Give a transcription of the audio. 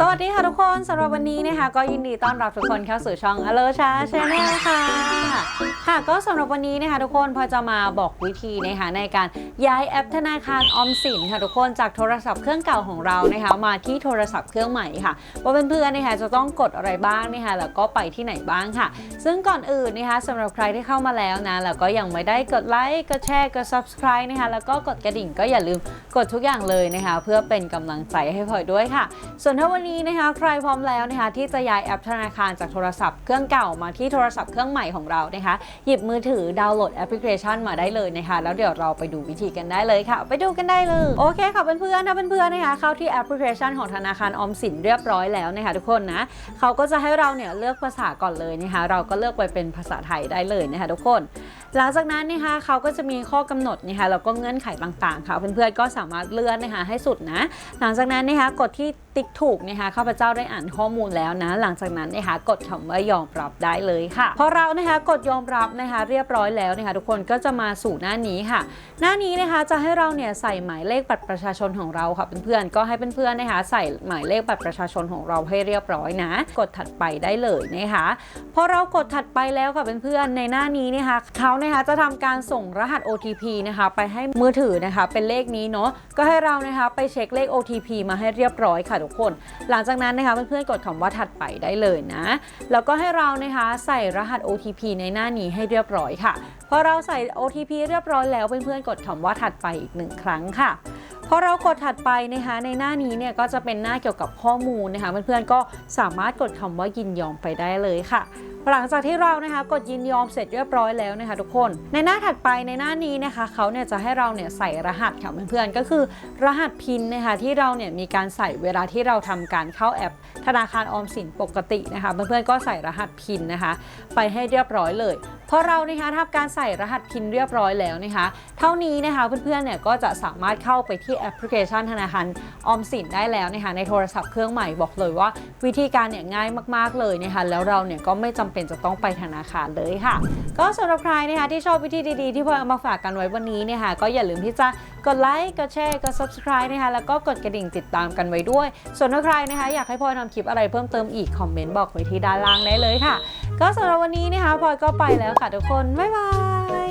สวัสดีค่ะทุกคนสำหรับวันนี้นะคะ ก็ยินดีต้อนรับทุกคนเข้าสู่ช่อง Hello c h a Channel ค่ะ ก็สำหรับวันนี้นะคะทุกคนพอจะมาบอกวิธีนะคะในการย้ายแอปธนาคารออมสินค่ะทุกคนจากโทรศัพท์เครื่องเก่าของเรานะคะมาที่โทรศัพท์เครื่องใหม่ค่ะว่าเพื่อนๆนะคะจะต้องกดอะไรบ้างนะคะแล้วก็ไปที่ไหนบ้างค่ะ ซึ่งก่อนอื่นนะคะสำหรับใครที่เข้ามาแล้วนะแล้วก็ยังไม่ได้กดไลค์กดแชร์กด subscribe นะคะแล้วก็กดกระดิ่งก็อย่าลืมกดทุกอย่างเลยนะคะเพื่อเป็นกำลังใจให้พลอยด้วยค่ะ ส่วนถ้าวันนี้นะคะใครพร้อมแล้วนะคะที่จะย้ายแอปธนาคารจากโทรศัพท์เครื่องเก่ามาที่โทรศัพท์เครื่องใหม่ของเรานะคะหยิบมือถือดาวน์โหลดแอปพลิเคชันมาได้เลยนะคะ แล้วเดี๋ยวเราไปดูวิธีกันได้เลยค่ะ ไปดูกันได้เลย โอเคค่ะเพื่อนๆถ้าเพื่อนๆนะคะเข้าที่แอปพลิเคชันของธนาคารออมสินเรียบร้อยแล้วนะคะทุกคนนะเขาก็จะให้เราเนี่ยเลือกภาษาก่อนเลยนะคะเราก็เลือกไปเป็นภาษาไทยได้เลยนะคะทุกคน หลังจากนั้นนะคะเขาก็จะมีข้อกำหนดนะคะแล้วก็เงื่อนไขต่างๆค่ะเพื่อนๆก็สามารถเลื่อนนะคะให้สุดนะ หลังจากนั้นนะคะกดที่ติ๊กถูกนะคะข้าพเจ้าได้อ่านข้อมูลแล้วนะ หลังจากนั้นนะคะกดคำว่ายอมรับได้เลยค่ะพอเรานะคะกดยอมรับนะคะเรียบร้อยแล้วนะคะทุกคนก็จะมาสู่หน้านี้ค่ะ หน้านี้นะคะจะให้เราเนี่ยใส่หมายเลขบัตรประชาชนของเราค่ะเพื่อนๆก็ให้เพื่อนๆนะคะใส่หมายเลขบัตรประชาชนของเราให้เรียบร้อยนะ กดถัดไปได้เลยนะคะพอเรากดถัดไปแล้วค่ะเพื่อนๆในหน้านี้นะคะเขานะคะจะทำการส่งรหัส OTP นะคะไปให้มือถือนะคะเป็นเลขนี้เนาะก็ให้เรานะคะไปเช็คเลข OTP มาให้เรียบร้อยค่ะทุกคน หลังจากนั้นนะคะเพื่อนๆกดคำว่าถัดไปได้เลยนะ แล้วก็ให้เรานะคะใส่รหัส OTP ในหน้านี้ให้เรียบร้อยค่ะพอเราใส่ OTP เรียบร้อยแล้วเพื่อนๆกดคำว่าถัดไปอีกหนึ่งครั้งค่ะ พอเรากดถัดไปนะคะในหน้านี้เนี่ยก็จะเป็นหน้าเกี่ยวกับข้อมูลนะคะเพื่อนๆก็สามารถกดคำว่ายินยอมไปได้เลยค่ะ หลังจากที่เรานะคะกดยินยอมเสร็จเรียบร้อยแล้วนะคะทุกคน ในหน้าถัดไปในหน้านี้นะคะเขาเนี่ยจะให้เราเนี่ยใส่รหัสค่ะเพื่อนๆก็คือรหัสพินนะคะที่เราเนี่ยมีการใส่เวลาที่เราทำการเข้าแอป ธนาคารออมสินปกตินะคะเพื่อนๆก็ใส่รหัสพินนะคะ ไปให้เรียบร้อยเลย พอเรานะคะทำการใส่รหัสพินเรียบร้อยแล้วนะคะ เท่านี้นะคะเพื่อนๆเนี่ยก็จะสามารถเข้าไปที่แอปพลิเคชันธนาคารออมสินได้แล้วนะคะในโทรศัพท์เครื่องใหม่บอกเลยว่า วิธีการเนี่ยง่ายมากๆเลยนะคะแล้วเราเนี่ยก็ไม่จำเป็นจะต้องไปธนาคารเลยค่ะ ก็สำหรับใครนะคะที่ชอบวิธีดีๆ ที่พลอยเอามาฝากกันไว้วันนี้เนี่ยค่ะก็อย่าลืมที่จะ กดไลค์ กดแชร์ กด subscribe นะคะ แล้วก็กดกระดิ่งติดตามกันไว้ด้วย ส่วนถ้าใครนะคะ อยากให้พลอยทำคลิปอะไรเพิ่มเติมอีก คอมเมนต์บอกไว้ที่ด้านล่างได้เลยค่ะ ก็สำหรับวันนี้นะคะพลอยก็ไปแล้วค่ะทุกคน บ๊ายบาย